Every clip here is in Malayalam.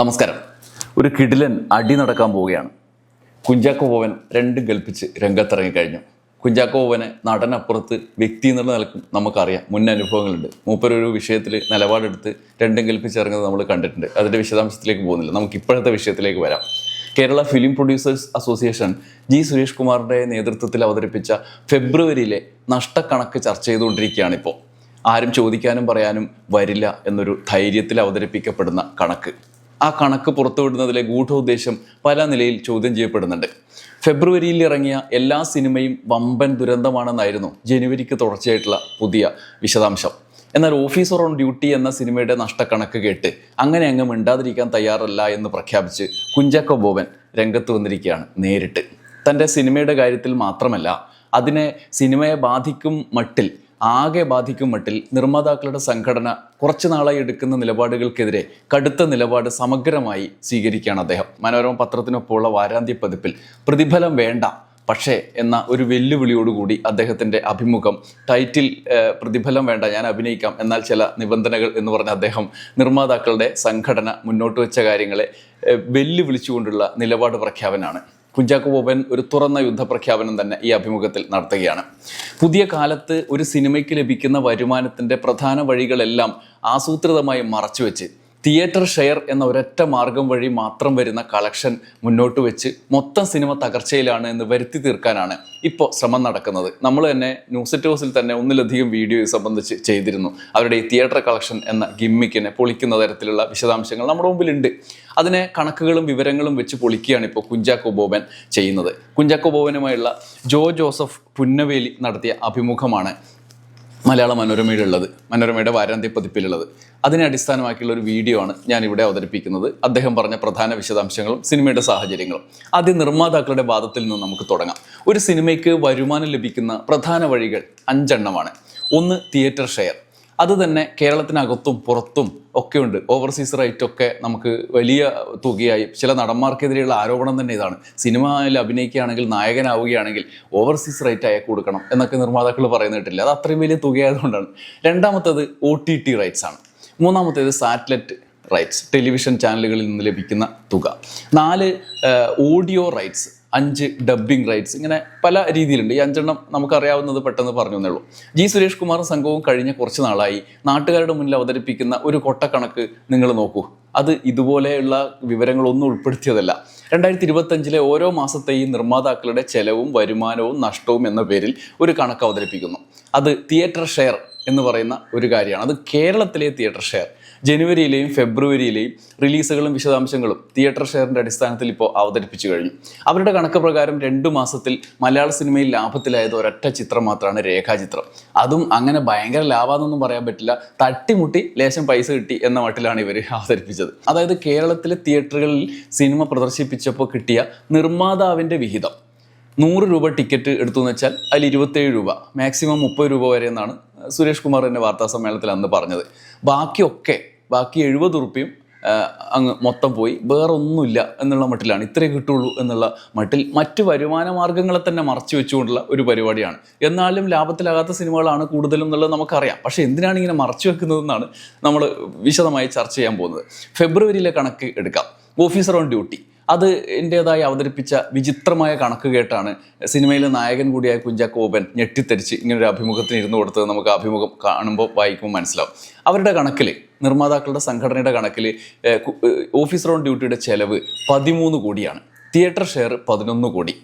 നമസ്കാരം. ഒരു കിടിലൻ അടി നടക്കാൻ പോവുകയാണ്. കുഞ്ചാക്കോ ബോവൻ രണ്ടും കൽപ്പിച്ച് രംഗത്തിറങ്ങി കഴിഞ്ഞു. കുഞ്ചാക്കോ ബോവനെ നടനപ്പുറത്ത് വ്യക്തി എന്നുള്ള നിലക്കും നമുക്കറിയാം. മുൻ അനുഭവങ്ങളുണ്ട്. മൂപ്പരൊരു വിഷയത്തിൽ നിലപാടെടുത്ത് രണ്ടും കൽപ്പിച്ച് ഇറങ്ങുന്നത് നമ്മൾ കണ്ടിട്ടുണ്ട്. അതിന്റെ വിശദാംശത്തിലേക്ക് പോകുന്നില്ല. നമുക്ക് ഇപ്പോഴത്തെ വിഷയത്തിലേക്ക് വരാം. Kerala film producers association G Suresh കുമാറിന്റെ നേതൃത്വത്തിൽ അവതരിപ്പിച്ച ഫെബ്രുവരിയിലെ നഷ്ടക്കണക്ക് ചർച്ച ചെയ്തുകൊണ്ടിരിക്കുകയാണ് ഇപ്പോൾ. ആരും ചോദിക്കാനും പറയാനും വരില്ല എന്നൊരു ധൈര്യത്തിൽ അവതരിപ്പിക്കപ്പെടുന്ന കണക്ക്. ആ കണക്ക് പുറത്തുവിടുന്നതിലെ ഗൂഢോദ്ദേശം പല നിലയിൽ ചോദ്യം ചെയ്യപ്പെടുന്നുണ്ട്. ഫെബ്രുവരിയിൽ ഇറങ്ങിയ എല്ലാ സിനിമയും വമ്പൻ ദുരന്തമാണെന്നായിരുന്നു ജനുവരിക്ക് തുടർച്ചയായിട്ടുള്ള പുതിയ വിശദാംശം. എന്നാൽ ഓഫീസർ ഓൺ ഡ്യൂട്ടി എന്ന സിനിമയുടെ നഷ്ടക്കണക്ക് കേട്ട് അങ്ങനെ അങ്ങ് മിണ്ടാതിരിക്കാൻ തയ്യാറല്ല എന്ന് പ്രഖ്യാപിച്ച് കുഞ്ചാക്കോ ബോബൻ രംഗത്ത് വന്നിരിക്കുകയാണ് നേരിട്ട്. തന്റെ സിനിമയുടെ കാര്യത്തിൽ മാത്രമല്ല അതിനെ സിനിമയെ ബാധിക്കും മട്ടിൽ ആകെ ബാധിക്കും മട്ടിൽ നിർമ്മാതാക്കളുടെ സംഘടന കുറച്ചു നാളായി എടുക്കുന്ന നിലപാടുകൾക്കെതിരെ കടുത്ത നിലപാട് സമഗ്രമായി സ്വീകരിക്കുകയാണ് അദ്ദേഹം. മനോരമ പത്രത്തിനൊപ്പമുള്ള വാരാന്ത്യ പതിപ്പിൽ പ്രതിഫലം വേണ്ട പക്ഷേ എന്ന ഒരു വെല്ലുവിളിയോടുകൂടി അദ്ദേഹത്തിന്റെ അഭിമുഖം ടൈറ്റിൽ പ്രതിഫലം വേണ്ട ഞാൻ അഭിനയിക്കാം എന്നാൽ ചില നിബന്ധനകൾ എന്ന് പറഞ്ഞ അദ്ദേഹം നിർമ്മാതാക്കളുടെ സംഘടന മുന്നോട്ട് വെച്ച കാര്യങ്ങളെ വെല്ലുവിളിച്ചുകൊണ്ടുള്ള നിലപാട് പ്രഖ്യാപനമാണ്. കുഞ്ചാക്കോ ബോബൻ ഒരു തുറന്ന യുദ്ധപ്രഖ്യാപനം തന്നെ ഈ അഭിമുഖത്തിൽ നടത്തുകയാണ്. പുതിയ കാലത്ത് ഒരു സിനിമയ്ക്ക് ലഭിക്കുന്ന വരുമാനത്തിന്റെ പ്രധാന വഴികളെല്ലാം ആസൂത്രിതമായി മറച്ചുവെച്ച് തിയേറ്റർ ഷെയർ എന്ന ഒരൊറ്റ മാർഗം വഴി മാത്രം വരുന്ന കളക്ഷൻ മുന്നോട്ട് വെച്ച് മൊത്തം സിനിമ തകർച്ചയിലാണ് എന്ന് വരുത്തി തീർക്കാനാണ് ഇപ്പോൾ ശ്രമം നടക്കുന്നത്. നമ്മൾ തന്നെ ന്യൂസ് ടോസിൽ തന്നെ ഒന്നിലധികം വീഡിയോ സംബന്ധിച്ച് ചെയ്തിരുന്നു. അവരുടെ ഈ തിയേറ്റർ കളക്ഷൻ എന്ന ഗിമ്മിക്കിനെ പൊളിക്കുന്ന തരത്തിലുള്ള വിശദാംശങ്ങൾ നമ്മുടെ മുമ്പിലുണ്ട്. അതിനെ കണക്കുകളും വിവരങ്ങളും വെച്ച് പൊളിക്കുകയാണ് ഇപ്പോൾ കുഞ്ചാക്കോ ബോബൻ ചെയ്യുന്നത്. കുഞ്ചാക്കോ ബോബനുമായുള്ള ജോ ജോസഫ് പുന്നവേലി നടത്തിയ അഭിമുഖമാണ് മലയാള മനോരമയിലുള്ളത് മനോരമയുടെ വാരാന്ത്യ പതിപ്പിലുള്ളത്. അതിനെ അടിസ്ഥാനമാക്കിയുള്ള ഒരു വീഡിയോ ആണ് ഞാൻ ഇവിടെ അവതരിപ്പിക്കുന്നത്. അദ്ദേഹം പറഞ്ഞ പ്രധാന വിശദാംശങ്ങളും സിനിമയുടെ സാഹചര്യങ്ങളും. ആദ്യം നിർമ്മാതാക്കളുടെ വാദത്തിൽ നിന്ന് നമുക്ക് തുടങ്ങാം. ഒരു സിനിമയ്ക്ക് വരുമാനം ലഭിക്കുന്ന പ്രധാന വഴികൾ അഞ്ചെണ്ണമാണ്. ഒന്ന് തിയേറ്റർ ഷെയർ. അത് തന്നെ കേരളത്തിനകത്തും പുറത്തും ഒക്കെയുണ്ട് ഓവർസീസ് റൈറ്റ് ഒക്കെ നമുക്ക് വലിയ തുകയായി. ചില നടന്മാർക്കെതിരെയുള്ള ആരോപണം തന്നെ ഇതാണ്. സിനിമയിൽ അഭിനയിക്കുകയാണെങ്കിൽ നായകനാവുകയാണെങ്കിൽ ഓവർസീസ് റൈറ്റ് അയാൾക്ക് കൊടുക്കണം എന്നൊക്കെ നിർമ്മാതാക്കൾ പറയുന്നിട്ടില്ല അത് അത്രയും വലിയ തുകയായതുകൊണ്ടാണ്. രണ്ടാമത്തത് ഒ ടി ടി റൈറ്റ്സ് ആണ്. മൂന്നാമത്തേത് സാറ്റലൈറ്റ് റൈറ്റ്സ് ടെലിവിഷൻ ചാനലുകളിൽ നിന്ന് ലഭിക്കുന്ന തുക. നാല് ഓഡിയോ റൈറ്റ്സ് അഞ്ച് ഡബ്ബിംഗ് റൈറ്റ്സ് ഇങ്ങനെ പല രീതിയിലുണ്ട്. ഈ അഞ്ചെണ്ണം നമുക്കറിയാവുന്നത് പെട്ടെന്ന് പറഞ്ഞു എന്നുള്ളൂ ജി സുരേഷ് കുമാറും സംഘവും കഴിഞ്ഞ കുറച്ച് നാളായി നാട്ടുകാരുടെ മുന്നിൽ അവതരിപ്പിക്കുന്ന ഒരു കൊട്ടക്കണക്ക് നിങ്ങൾ നോക്കൂ. അത് ഇതുപോലെയുള്ള വിവരങ്ങളൊന്നും ഉൾപ്പെടുത്തിയതല്ല. രണ്ടായിരത്തി ഇരുപത്തഞ്ചിലെ ഓരോ മാസത്തെയും നിർമ്മാതാക്കളുടെ ചെലവും വരുമാനവും നഷ്ടവും എന്ന പേരിൽ ഒരു കണക്ക് അവതരിപ്പിക്കുന്നു. അത് തിയേറ്റർ ഷെയർ എന്ന് പറയുന്ന ഒരു കാര്യമാണ്. അത് കേരളത്തിലെ തിയേറ്റർ ഷെയർ ജനുവരിയിലെയും ഫെബ്രുവരിയിലെയും റിലീസുകളും വിശദാംശങ്ങളും തിയേറ്റർ ഷെയറിന്റെ അടിസ്ഥാനത്തിൽ ഇപ്പോൾ അവതരിപ്പിച്ചു കഴിഞ്ഞു. അവരുടെ കണക്ക് പ്രകാരം രണ്ടു മാസത്തിൽ മലയാള സിനിമയിൽ ലാഭത്തിലായത് ഒരൊറ്റ ചിത്രം മാത്രമാണ് രേഖാചിത്രം. അതും അങ്ങനെ ഭയങ്കര ലാഭമാണെന്നൊന്നും പറയാൻ പറ്റില്ല. തട്ടിമുട്ടി ലേശം പൈസ കിട്ടി എന്ന മട്ടിലാണ് ഇവർ അവതരിപ്പിച്ചത്. അതായത് കേരളത്തിലെ തിയേറ്ററുകളിൽ സിനിമ പ്രദർശിപ്പിച്ചപ്പോൾ കിട്ടിയ നിർമ്മാതാവിന്റെ വിഹിതം. നൂറ് രൂപ ടിക്കറ്റ് എടുത്തു എന്ന് വെച്ചാൽ അതിൽ ഇരുപത്തേഴ് രൂപ മാക്സിമം മുപ്പത് രൂപ വരെ എന്നാണ് സുരേഷ് കുമാർ എന്റെ വാർത്താ സമ്മേളനത്തിൽ അന്ന് പറഞ്ഞത്. ബാക്കിയൊക്കെ ബാക്കി എഴുപത് റുപ്യയും അങ്ങ് മൊത്തം പോയി. വേറെ ഒന്നുമില്ല എന്നുള്ള മട്ടിലാണ് ഇത്രേ കിട്ടുള്ളൂ എന്നുള്ള മട്ടിൽ മറ്റ് വരുമാന മാർഗങ്ങളെ തന്നെ മറച്ചു വെച്ചുകൊണ്ടുള്ള ഒരു പരിപാടിയാണ്. എന്നാലും ലാഭത്തിലാകാത്ത സിനിമകളാണ് കൂടുതലും എന്നുള്ളത് നമുക്കറിയാം. പക്ഷേ എന്തിനാണ് ഇങ്ങനെ മറച്ചു വെക്കുന്നതെന്നാണ് നമ്മൾ വിശദമായി ചർച്ച ചെയ്യാൻ പോകുന്നത്. ഫെബ്രുവരിയിലെ കണക്ക് എടുക്കാം. ഓഫീസർ ഓൺ ഡ്യൂട്ടി അത് എന്റേതായി അവതരിപ്പിച്ച വിചിത്രമായ കണക്ക് കേട്ടാണ് സിനിമയിലെ നായകൻ കൂടിയായ കുഞ്ചാക്കോബൻ ഞെട്ടിത്തെരിച്ച് ഇങ്ങനൊരു അഭിമുഖത്തിന് ഇരുന്ന് കൊടുത്തത് നമുക്ക് അഭിമുഖം കാണുമ്പോൾ വായിക്കുമ്പോൾ മനസ്സിലാവും. അവരുടെ കണക്കിൽ നിർമ്മാതാക്കളുടെ സംഘടനയുടെ കണക്കിൽ ഓഫീസർ ഓൺ ഡ്യൂട്ടിയുടെ ചെലവ് പതിമൂന്ന് കോടിയാണ്. തിയേറ്റർ ഷെയർ പതിനൊന്ന് കോടി.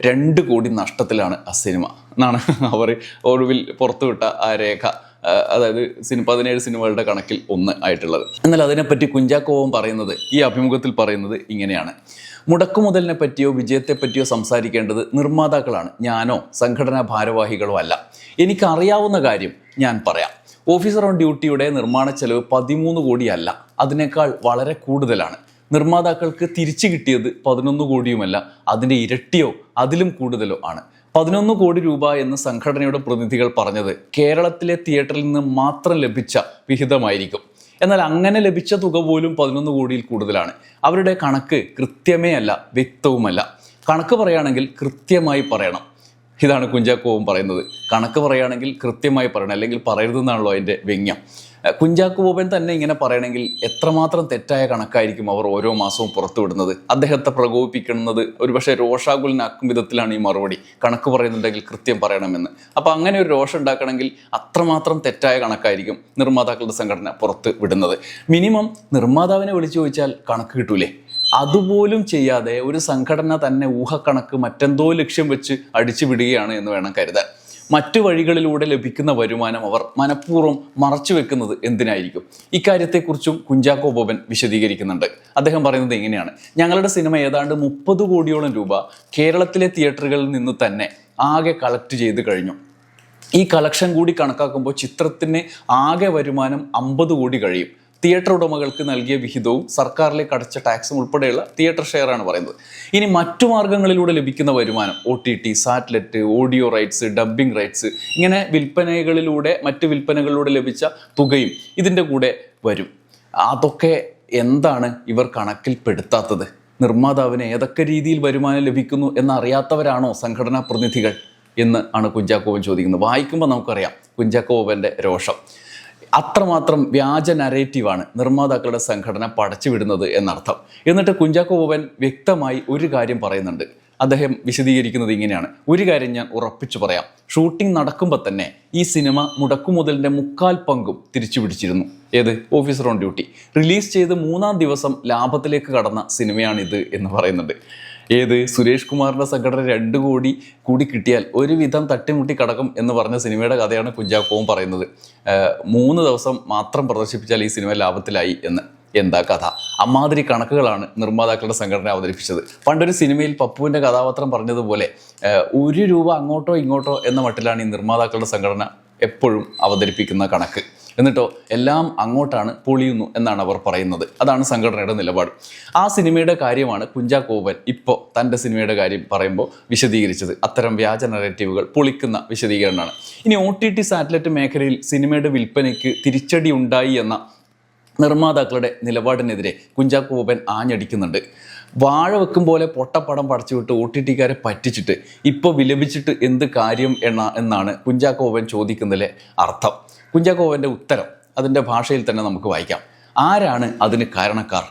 രണ്ട് കോടി നഷ്ടത്തിലാണ് ആ സിനിമ. എന്നാണ് അവർ ഒടുവിൽ പുറത്തുവിട്ട ആ രേഖ. അതായത് സിനിമ പതിനേഴ് സിനിമകളുടെ കണക്കിൽ ഒന്ന് ആയിട്ടുള്ളത്. എന്നാൽ അതിനെപ്പറ്റി കുഞ്ചാക്കോവും പറയുന്നത് ഈ അഭിമുഖത്തിൽ പറയുന്നത് ഇങ്ങനെയാണ്. മുടക്കുമുതലിനെ പറ്റിയോ വിജയത്തെ പറ്റിയോ സംസാരിക്കേണ്ടത് നിർമ്മാതാക്കളാണ്. ഞാനോ സംഘടനാ ഭാരവാഹികളോ അല്ല. എനിക്കറിയാവുന്ന കാര്യം ഞാൻ പറയാം. ഓഫീസർ ഓൺ ഡ്യൂട്ടിയുടെ നിർമ്മാണ ചെലവ് പതിമൂന്ന് കോടിയല്ല അതിനേക്കാൾ വളരെ കൂടുതലാണ്. നിർമ്മാതാക്കൾക്ക് തിരിച്ചു കിട്ടിയത് പതിനൊന്ന് കോടിയുമല്ല. അതിന്റെ ഇരട്ടിയോ അതിലും കൂടുതലോ ആണ്. പതിനൊന്ന് കോടി രൂപ എന്ന് സംഘടനയുടെ പ്രതിനിധികൾ പറഞ്ഞത് കേരളത്തിലെ തിയേറ്ററിൽ നിന്ന് മാത്രം ലഭിച്ച വിഹിതമായിരിക്കും. എന്നാൽ അങ്ങനെ ലഭിച്ച തുക പോലും പതിനൊന്ന് കോടിയിൽ കൂടുതലാണ്. അവരുടെ കണക്ക് കൃത്യമേ അല്ല വ്യക്തവുമല്ല. കണക്ക് പറയുകയാണെങ്കിൽ കൃത്യമായി പറയണം. ഇതാണ് കുഞ്ചാക്കോവും പറയുന്നത്. കണക്ക് പറയുകയാണെങ്കിൽ കൃത്യമായി പറയണം. അല്ലെങ്കിൽ പറയരുതെന്നാണല്ലോ അതിന്റെ വ്യംഗ്യം കുഞ്ചാക്കോ ബോബൻ തന്നെ ഇങ്ങനെ പറയണമെങ്കിൽ എത്രമാത്രം തെറ്റായ കണക്കായിരിക്കും അവർ ഓരോ മാസവും പുറത്തുവിടുന്നത് അദ്ദേഹത്തെ പ്രകോപിപ്പിക്കുന്നത് ഒരുപക്ഷെ രോഷാകുലനാക്കും വിധത്തിലാണ് ഈ മറുപടി. കണക്ക് പറയുന്നുണ്ടെങ്കിൽ കൃത്യം പറയണമെന്ന്. അപ്പോൾ അങ്ങനെ ഒരു രോഷം ഉണ്ടാക്കണമെങ്കിൽ അത്രമാത്രം തെറ്റായ കണക്കായിരിക്കും നിർമ്മാതാക്കളുടെ സംഘടന പുറത്ത് വിടുന്നത്. മിനിമം നിർമ്മാതാവിനെ വിളിച്ചു ചോദിച്ചാൽ കണക്ക് കിട്ടൂലേ? അതുപോലും ചെയ്യാതെ ഒരു സംഘടന തന്നെ ഊഹക്കണക്ക് മറ്റെന്തോ ലക്ഷ്യം വെച്ച് അടിച്ചു വിടുകയാണ് എന്ന് വേണം കരുതാൻ. മറ്റു വഴികളിലൂടെ ലഭിക്കുന്ന വരുമാനം അവർ മനഃപൂർവം മറച്ചു വെക്കുന്നത് എന്തിനായിരിക്കും? ഇക്കാര്യത്തെക്കുറിച്ചും കുഞ്ചാക്കോ ബോബൻ വിശദീകരിക്കുന്നുണ്ട്. അദ്ദേഹം പറയുന്നത് എങ്ങനെയാണ് ഞങ്ങളുടെ സിനിമ ഏതാണ്ട് മുപ്പത് കോടിയോളം രൂപ കേരളത്തിലെ തിയേറ്ററുകളിൽ നിന്ന് തന്നെ ആകെ കളക്ട് ചെയ്ത് കഴിഞ്ഞു. ഈ കളക്ഷൻ കൂടി കണക്കാക്കുമ്പോൾ ചിത്രത്തിന് ആകെ വരുമാനം അമ്പത് കോടി കഴിയും. തിയേറ്റർ ഉടമകൾക്ക് നൽകിയ വിഹിതവും സർക്കാരിലേക്ക് അടച്ച ടാക്സും ഉൾപ്പെടെയുള്ള തിയേറ്റർ ഷെയർ ആണ് പറയുന്നത്. ഇനി മറ്റു മാർഗങ്ങളിലൂടെ ലഭിക്കുന്ന വരുമാനം O T T satellite audio rights dubbing rights ഇങ്ങനെ വിൽപ്പനകളിലൂടെ മറ്റ് വിൽപ്പനകളിലൂടെ ലഭിച്ച തുകയും ഇതിന്റെ കൂടെ വരും. അതൊക്കെ എന്താണ് ഇവർ കണക്കിൽപ്പെടുത്താത്തത്? നിർമ്മാതാവിന് ഏതൊക്കെ രീതിയിൽ വരുമാനം ലഭിക്കുന്നു എന്നറിയാത്തവരാണോ സംഘടനാ പ്രതിനിധികൾ എന്ന് ആണ് കുഞ്ചാക്കോവൻ ചോദിക്കുന്നത്. വായിക്കുമ്പോൾ നമുക്കറിയാം കുഞ്ചാക്കോവന്റെ രോഷം. അത്രമാത്രം വ്യാജ നരേറ്റീവാണ് നിർമ്മാതാക്കളുടെ സംഘടന പടച്ചുവിടുന്നത് എന്നർത്ഥം. എന്നിട്ട് കുഞ്ചാക്കോ ബോബൻ വ്യക്തമായി ഒരു കാര്യം പറയുന്നുണ്ട്. അദ്ദേഹം വിശദീകരിക്കുന്നത് ഇങ്ങനെയാണ്. ഒരു കാര്യം ഞാൻ ഉറപ്പിച്ചു പറയാം. ഷൂട്ടിംഗ് നടക്കുമ്പോൾ തന്നെ ഈ സിനിമ മുടക്കുമുതലിന്റെ മുക്കാൽ പങ്കും തിരിച്ചു പിടിച്ചിരുന്നു ഏത്? ഓഫീസർ ഓൺ ഡ്യൂട്ടി റിലീസ് ചെയ്ത് മൂന്നാം ദിവസം ലാഭത്തിലേക്ക് കടന്ന സിനിമയാണിത് എന്ന് പറയുന്നുണ്ട്. ഏത്? സുരേഷ് കുമാറിന്റെ സംഘടന രണ്ട് കോടി കൂടി കിട്ടിയാൽ ഒരുവിധം തട്ടിമുട്ടി കടക്കും എന്ന് പറഞ്ഞ സിനിമയുടെ കഥയാണ് കുഞ്ചാക്കോവും പറയുന്നത്. മൂന്ന് ദിവസം മാത്രം പ്രദർശിപ്പിച്ചാൽ ഈ സിനിമ ലാഭത്തിലായി എന്ന്. എന്താ കഥ? അമ്മാതിരി കണക്കുകളാണ് നിർമ്മാതാക്കളുടെ സംഘടന അവതരിപ്പിച്ചത്. പണ്ടൊരു സിനിമയിൽ പപ്പുവിന്റെ കഥാപാത്രം പറഞ്ഞതുപോലെ ഒരു രൂപ അങ്ങോട്ടോ ഇങ്ങോട്ടോ എന്ന മട്ടിലാണ് ഈ നിർമ്മാതാക്കളുടെ സംഘടന എപ്പോഴും അവതരിപ്പിക്കുന്ന കണക്ക്. എന്നിട്ടോ എല്ലാം അങ്ങോട്ടാണ് പൊളിയുന്നു എന്നാണ് അവർ പറയുന്നത്. അതാണ് സംഘടനയുടെ നിലപാട്. ആ സിനിമയുടെ കാര്യമാണ് കുഞ്ചാക്കോവൻ ഇപ്പോൾ തന്റെ സിനിമയുടെ കാര്യം പറയുമ്പോൾ വിശദീകരിച്ചത്. അത്തരം വ്യാജ നറേറ്റീവുകൾ പൊളിക്കുന്ന വിശദീകരണമാണ്. ഇനി ഒ ടി ടി സാറ്റലൈറ്റ് മേഖലയിൽ സിനിമയുടെ വിൽപ്പനയ്ക്ക് തിരിച്ചടി ഉണ്ടായി എന്ന നിർമ്മാതാക്കളുടെ നിലപാടിനെതിരെ കുഞ്ചാക്കോപൻ ആഞ്ഞടിക്കുന്നുണ്ട്. വാഴ വെക്കും പോലെ പൊട്ടപ്പടം പടച്ചു വിട്ട് ഒ ടി ടിക്കാരെ പറ്റിച്ചിട്ട് ഇപ്പോൾ വിലപിച്ചിട്ട് എന്ത് കാര്യം എന്ന എന്നാണ് കുഞ്ചാക്കോവൻ ചോദിക്കുന്നതിലെ അർത്ഥം. കുഞ്ചാക്കോവന്റെ ഉത്തരം അതിന്റെ ഭാഷയിൽ തന്നെ നമുക്ക് വായിക്കാം. ആരാണ് അതിന് കാരണക്കാർ?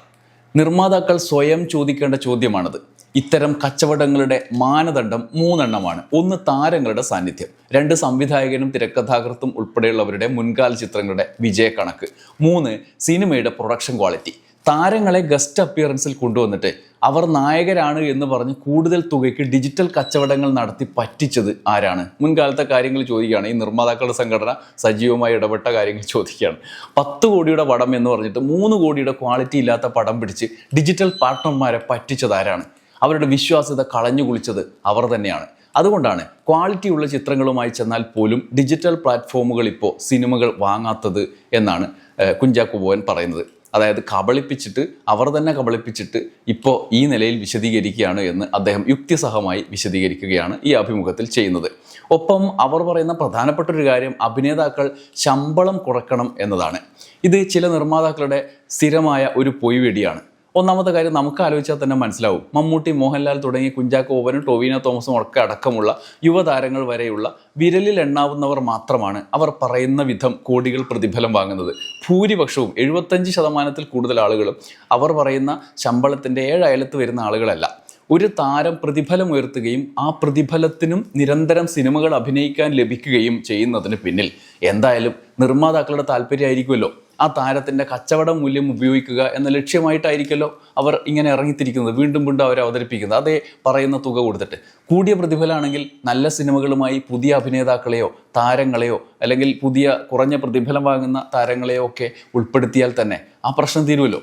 നിർമ്മാതാക്കൾ സ്വയം ചോദിക്കേണ്ട ചോദ്യമാണത്. ഇത്തരം കച്ചവടങ്ങളുടെ മാനദണ്ഡം മൂന്നെണ്ണമാണ്. ഒന്ന് താരങ്ങളുടെ സാന്നിധ്യം. രണ്ട് സംവിധായകനും തിരക്കഥാകൃത്തും ഉൾപ്പെടെയുള്ളവരുടെ മുൻകാല ചിത്രങ്ങളുടെ വിജയക്കണക്ക്. മൂന്ന് സിനിമയുടെ പ്രൊഡക്ഷൻ ക്വാളിറ്റി. താരങ്ങളെ ഗസ്റ്റ് അപ്പിയറൻസിൽ കൊണ്ടുവന്നിട്ട് അവർ നായകരാണ് എന്ന് പറഞ്ഞ് കൂടുതൽ തുകയ്ക്ക് ഡിജിറ്റൽ കച്ചവടങ്ങൾ നടത്തി പറ്റിച്ചത് ആരാണ്? മുൻകാലത്തെ കാര്യങ്ങൾ ചോദിക്കുകയാണ്. ഈ നിർമ്മാതാക്കളുടെ സംഘടന സജീവമായി ഇടപെട്ട കാര്യങ്ങൾ ചോദിക്കുകയാണ്. പത്ത് കോടിയുടെ പടം എന്ന് പറഞ്ഞിട്ട് മൂന്ന് കോടിയുടെ ക്വാളിറ്റി ഇല്ലാത്ത പടം പിടിച്ച് ഡിജിറ്റൽ പാർട്ട്ണർമാരെ പറ്റിച്ചത് ആരാണ്? അവരുടെ വിശ്വാസ്യത കളഞ്ഞു കുളിച്ചത് അവർ തന്നെയാണ്. അതുകൊണ്ടാണ് ക്വാളിറ്റിയുള്ള ചിത്രങ്ങളുമായി ചെന്നാൽ പോലും ഡിജിറ്റൽ പ്ലാറ്റ്ഫോമുകൾ ഇപ്പോൾ സിനിമകൾ വാങ്ങാത്തത് എന്നാണ് ഏഹ്, കുഞ്ചാക്കോ ബോവൻ പറയുന്നത്. അതായത് കബളിപ്പിച്ചിട്ട് അവർ തന്നെ കബളിപ്പിച്ചിട്ട് ഇപ്പോൾ ഈ നിലയിൽ വിശദീകരിക്കുകയാണ് എന്ന് അദ്ദേഹം യുക്തിസഹമായി വിശദീകരിക്കുകയാണ് ഈ അഭിമുഖത്തിൽ ചെയ്യുന്നത്. ഒപ്പം അവർ പറയുന്ന പ്രധാനപ്പെട്ട ഒരു കാര്യം അഭിനേതാക്കൾ ശമ്പളം കുറക്കണം എന്നതാണ്. ഇത് ചില നിർമ്മാതാക്കളുടെ സ്ഥിരമായ ഒരു പൊയ്വെടിയാണ്. ഒന്നാമത്തെ കാര്യം നമുക്ക് ആലോചിച്ചാൽ തന്നെ മനസ്സിലാവും. മമ്മൂട്ടി മോഹൻലാൽ തുടങ്ങി കുഞ്ചാക്കോ ഓവനും ടൊവിനോ തോമസും ഒക്കെ അടക്കമുള്ള യുവതാരങ്ങൾ വരെയുള്ള വിരലിൽ എണ്ണാവുന്നവർ മാത്രമാണ് അവർ പറയുന്ന വിധം കോടികൾ പ്രതിഫലം വാങ്ങുന്നത്. ഭൂരിപക്ഷവും എഴുപത്തഞ്ച് ശതമാനത്തിൽ കൂടുതൽ ആളുകളും അവർ പറയുന്ന ശമ്പളത്തിന്റെ ഏഴയലത്ത് വരുന്ന ആളുകളല്ല. ഒരു താരം പ്രതിഫലം ഉയർത്തുകയും ആ പ്രതിഫലത്തിനും നിരന്തരം സിനിമകൾ അഭിനയിക്കാൻ ലഭിക്കുകയും ചെയ്യുന്നതിന് പിന്നിൽ. എന്തായാലും നിർമ്മാതാക്കളുടെ താല്പര്യമായിരിക്കുമല്ലോ ആ താരത്തിന്റെ കച്ചവട മൂല്യം ഉപയോഗിക്കുക എന്ന ലക്ഷ്യമായിട്ടായിരിക്കല്ലോ അവർ ഇങ്ങനെ ഇറങ്ങിത്തിരിക്കുന്നത്. വീണ്ടും വീണ്ടും അവർ അവതരിപ്പിക്കുന്നത്. അതേ പറയുന്ന തുക കൊടുത്തിട്ട്. കൂടിയ പ്രതിഫലമാണെങ്കിൽ നല്ല സിനിമകളുമായി പുതിയ അഭിനേതാക്കളെയോ താരങ്ങളെയോ അല്ലെങ്കിൽ പുതിയ കുറഞ്ഞ പ്രതിഫലം വാങ്ങുന്ന താരങ്ങളെയോ ഒക്കെ ഉൾപ്പെടുത്തിയാൽ തന്നെ ആ പ്രശ്നം തീരുമല്ലോ.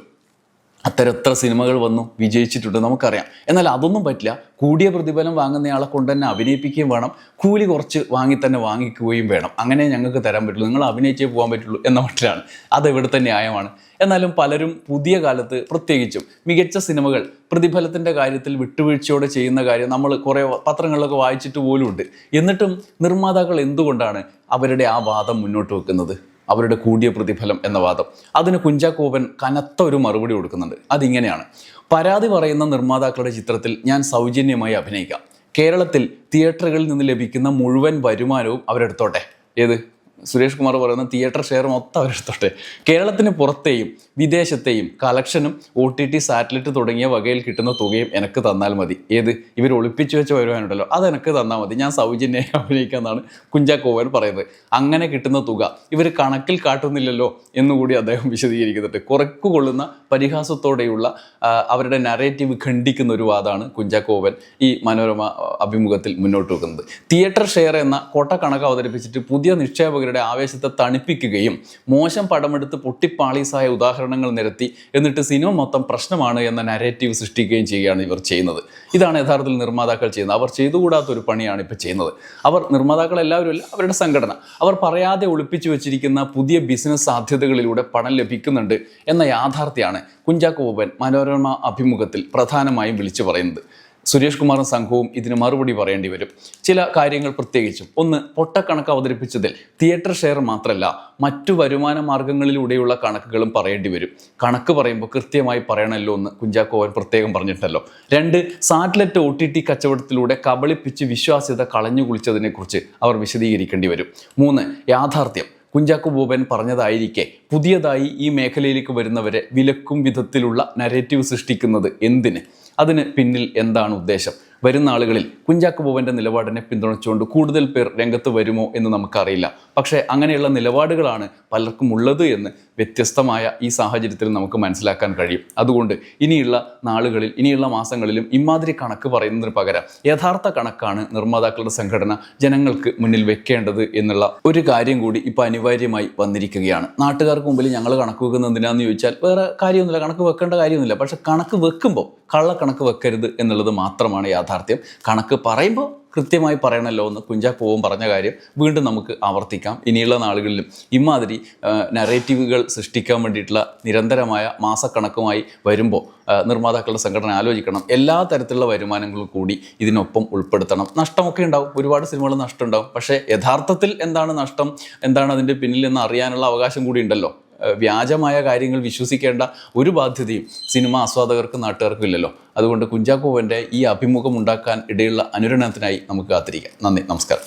അത്തരത്ര സിനിമകൾ വന്നു വിജയിച്ചിട്ടുണ്ട് നമുക്കറിയാം. എന്നാൽ അതൊന്നും പറ്റില്ല. കൂടിയ പ്രതിഫലം വാങ്ങുന്നയാളെ കൊണ്ട് തന്നെ അഭിനയിപ്പിക്കുകയും വേണം. കൂലി കുറച്ച് വാങ്ങി തന്നെ വാങ്ങിക്കുകയും വേണം. അങ്ങനെ ഞങ്ങൾക്ക് തരാൻ പറ്റുള്ളൂ. നിങ്ങൾ അഭിനയിച്ചേ പോകാൻ പറ്റുള്ളൂ എന്ന മട്ടിലാണ്. അത് ഇവിടുത്തെ ന്യായമാണ് എന്നാലും പലരും പുതിയ കാലത്ത് പ്രത്യേകിച്ചും മികച്ച സിനിമകൾ പ്രതിഫലത്തിന്റെ കാര്യത്തിൽ വിട്ടുവീഴ്ചയോടെ ചെയ്യുന്ന കാര്യം നമ്മൾ കുറേ പത്രങ്ങളിലൊക്കെ വായിച്ചിട്ട് പോലും ഉണ്ട് എന്നിട്ടും നിർമ്മാതാക്കൾ എന്തുകൊണ്ടാണ് അവരുടെ ആ വാദം മുന്നോട്ട് വെക്കുന്നത്? അവരുടെ കൂടിയ പ്രതിഫലം എന്ന വാദം. അതിന് കുഞ്ചാക്കോവൻ കനത്ത ഒരു മറുപടി കൊടുക്കുന്നുണ്ട്. അതിങ്ങനെയാണ്. പരാതി പറയുന്ന നിർമ്മാതാക്കളുടെ ചിത്രത്തിൽ ഞാൻ സൗജന്യമായി അഭിനയിക്കാം. കേരളത്തിൽ തിയേറ്ററുകളിൽ നിന്ന് ലഭിക്കുന്ന മുഴുവൻ വരുമാനവും അവരെടുത്തോട്ടെ. ഏത്? സുരേഷ് കുമാർ പറയുന്ന തിയേറ്റർ ഷെയർ മൊത്തം അവരെടുത്തോട്ടെ കേരളത്തിന് പുറത്തെയും വിദേശത്തെയും കളക്ഷനും ഒ ടി ടി സാറ്റലൈറ്റ് തുടങ്ങിയ വകയിൽ കിട്ടുന്ന തുകയും എനിക്ക് തന്നാൽ മതി. ഏത്? ഇവർ ഒളിപ്പിച്ചു വെച്ച വരുവാനുണ്ടല്ലോ അത് എനിക്ക് തന്നാൽ മതി. ഞാൻ സൗജന്യമായി അഭിനയിക്കാമെന്നാണ് കുഞ്ചാക്കോവൻ പറയുന്നത്. അങ്ങനെ കിട്ടുന്ന തുക ഇവർ കണക്കിൽ കാട്ടുന്നില്ലല്ലോ എന്നുകൂടി അദ്ദേഹം വിശദീകരിക്കുന്നുണ്ട്. കുറക്കു കൊള്ളുന്ന പരിഹാസത്തോടെയുള്ള അവരുടെ നരേറ്റീവ് ഖണ്ഡിക്കുന്ന ഒരു വാദമാണ് കുഞ്ചാക്കോവൻ ഈ മനോരമ അഭിമുഖത്തിൽ മുന്നോട്ട് വെക്കുന്നത്. തിയേറ്റർ ഷെയർ എന്ന കോട്ടക്കണക്ക് കണക്ക് അവതരിപ്പിച്ചിട്ട് പുതിയ നിക്ഷേപകരുടെ ആവേശത്തെ തണുപ്പിക്കുകയും മോശം പടമെടുത്ത് പൊട്ടിപ്പാളീസായ ഉദാഹരണങ്ങൾ നിരത്തി എന്നിട്ട് സിനിമ മൊത്തം പ്രശ്നമാണ് എന്ന നരേറ്റീവ് സൃഷ്ടിക്കുകയും ചെയ്യുകയാണ് ഇവർ ചെയ്യുന്നത്. ഇതാണ് യഥാർത്ഥത്തിൽ നിർമ്മാതാക്കൾ ചെയ്യുന്നത്. അവർ ചെയ്തുകൂടാത്ത ഒരു പണിയാണ് ഇപ്പോൾ ചെയ്യുന്നത്. അവർ നിർമ്മാതാക്കൾ എല്ലാവരും അല്ല അവരുടെ സംഘടന. അവർ പറയാതെ ഒളിപ്പിച്ചു വെച്ചിരിക്കുന്ന പുതിയ ബിസിനസ് സാധ്യതകളിലൂടെ പണം ലഭിക്കുന്നുണ്ട് എന്ന യാഥാർത്ഥ്യമാണ് കുഞ്ചാക്കോ മനോരമ അഭിമുഖത്തിൽ പ്രധാനമായും വിളിച്ചു പറയുന്നത്. സുരേഷ് കുമാറും സംഘവും ഇതിന് മറുപടി പറയേണ്ടി വരും. ചില കാര്യങ്ങൾ പ്രത്യേകിച്ചും. ഒന്ന് പൊട്ടക്കണക്ക് അവതരിപ്പിച്ചതിൽ തിയേറ്റർ ഷെയർ മാത്രമല്ല മറ്റു വരുമാന മാർഗങ്ങളിലൂടെയുള്ള കണക്കുകളും പറയേണ്ടി വരും. കണക്ക് പറയുമ്പോൾ കൃത്യമായി പറയണമല്ലോ എന്ന് കുഞ്ചാക്കോവൻ പ്രത്യേകം പറഞ്ഞിട്ടല്ലോ. രണ്ട് സാറ്റലൈറ്റ് ഒ ടി ടി കച്ചവടത്തിലൂടെ കബളിപ്പിച്ച് വിശ്വാസ്യത കളഞ്ഞു കുളിച്ചതിനെക്കുറിച്ച് അവർ വിശദീകരിക്കേണ്ടി വരും. മൂന്ന് യാഥാർത്ഥ്യം. കുഞ്ചാക്കോ ബോബൻ പറഞ്ഞതായിരിക്കെ. പുതിയതായി ഈ മേഖലയിലേക്ക് വരുന്നവരെ വിലക്കും വിധത്തിലുള്ള നരേറ്റീവ് സൃഷ്ടിക്കുന്നത് എന്തിന്? അതിന് പിന്നിൽ എന്താണ് ഉദ്ദേശം? വരുന്ന നാളുകളിൽ കുഞ്ചാക്കോ ബോബന്റെ നിലപാടിനെ പിന്തുണച്ചുകൊണ്ട് കൂടുതൽ പേർ രംഗത്ത് വരുമോ എന്ന് നമുക്കറിയില്ല. പക്ഷേ അങ്ങനെയുള്ള നിലപാടുകളാണ് പലർക്കും ഉള്ളത് എന്ന് വ്യത്യസ്തമായ ഈ സാഹചര്യത്തിൽ നമുക്ക് മനസ്സിലാക്കാൻ കഴിയും. അതുകൊണ്ട് ഇനിയുള്ള നാളുകളിൽ ഇനിയുള്ള മാസങ്ങളിലും ഇമാതിരി കണക്ക് പറയുന്നതിന് പകരം യഥാർത്ഥ കണക്കാണ് നിർമ്മാതാക്കളുടെ സംഘടന ജനങ്ങൾക്ക് മുന്നിൽ വെക്കേണ്ടത് എന്നുള്ള ഒരു കാര്യം കൂടി ഇപ്പോൾ അനിവാര്യമായി വന്നിരിക്കുകയാണ്. നാട്ടുകാർക്ക് മുമ്പിൽ ഞങ്ങൾ കണക്ക് വെക്കുന്നത് എന്തിനാന്ന് ചോദിച്ചാൽ വേറെ കാര്യമൊന്നുമില്ല. കണക്ക് വെക്കേണ്ട കാര്യമൊന്നുമില്ല. പക്ഷെ കണക്ക് വെക്കുമ്പോൾ കള്ളക്കണക്ക് വെക്കരുത് എന്നുള്ളത് മാത്രമാണ് യാഥാർത്ഥ്യം. കണക്ക് പറയുമ്പോൾ കൃത്യമായി പറയണമല്ലോ എന്ന് കുഞ്ചാക്കോവും പറഞ്ഞ കാര്യം വീണ്ടും നമുക്ക് ആവർത്തിക്കാം. ഇനിയുള്ള നാളുകളിലും ഇമാതിരി നറേറ്റീവുകൾ സൃഷ്ടിക്കാൻ വേണ്ടിയിട്ടുള്ള നിരന്തരമായ മാസക്കണക്കുമായി വരുമ്പോൾ നിർമ്മാതാക്കളുടെ സംഘടന ആലോചിക്കണം. എല്ലാ തരത്തിലുള്ള വരുമാനങ്ങളും കൂടി ഇതിനൊപ്പം ഉൾപ്പെടുത്തണം. നഷ്ടമൊക്കെ ഉണ്ടാവും. ഒരുപാട് സിനിമകൾ നഷ്ടം ഉണ്ടാവും പക്ഷേ യഥാർത്ഥത്തിൽ എന്താണ് നഷ്ടം? എന്താണ് അതിന്റെ പിന്നിൽ എന്ന് അറിയാനുള്ള അവകാശം കൂടി ഉണ്ടല്ലോ. വ്യാജമായ കാര്യങ്ങൾ വിശ്വസിക്കേണ്ട ഒരു ബാധ്യതയും സിനിമ ആസ്വാദകർക്കും നാട്ടുകാർക്കും ഇല്ലല്ലോ അതുകൊണ്ട് കുഞ്ചാക്കോവന്റെ ഈ അഭിമുഖം ഉണ്ടാക്കാൻ ഇടയുള്ള അനുരണനത്തിനായി നമുക്ക് കാത്തിരിക്കാം. നന്ദി നമസ്കാരം.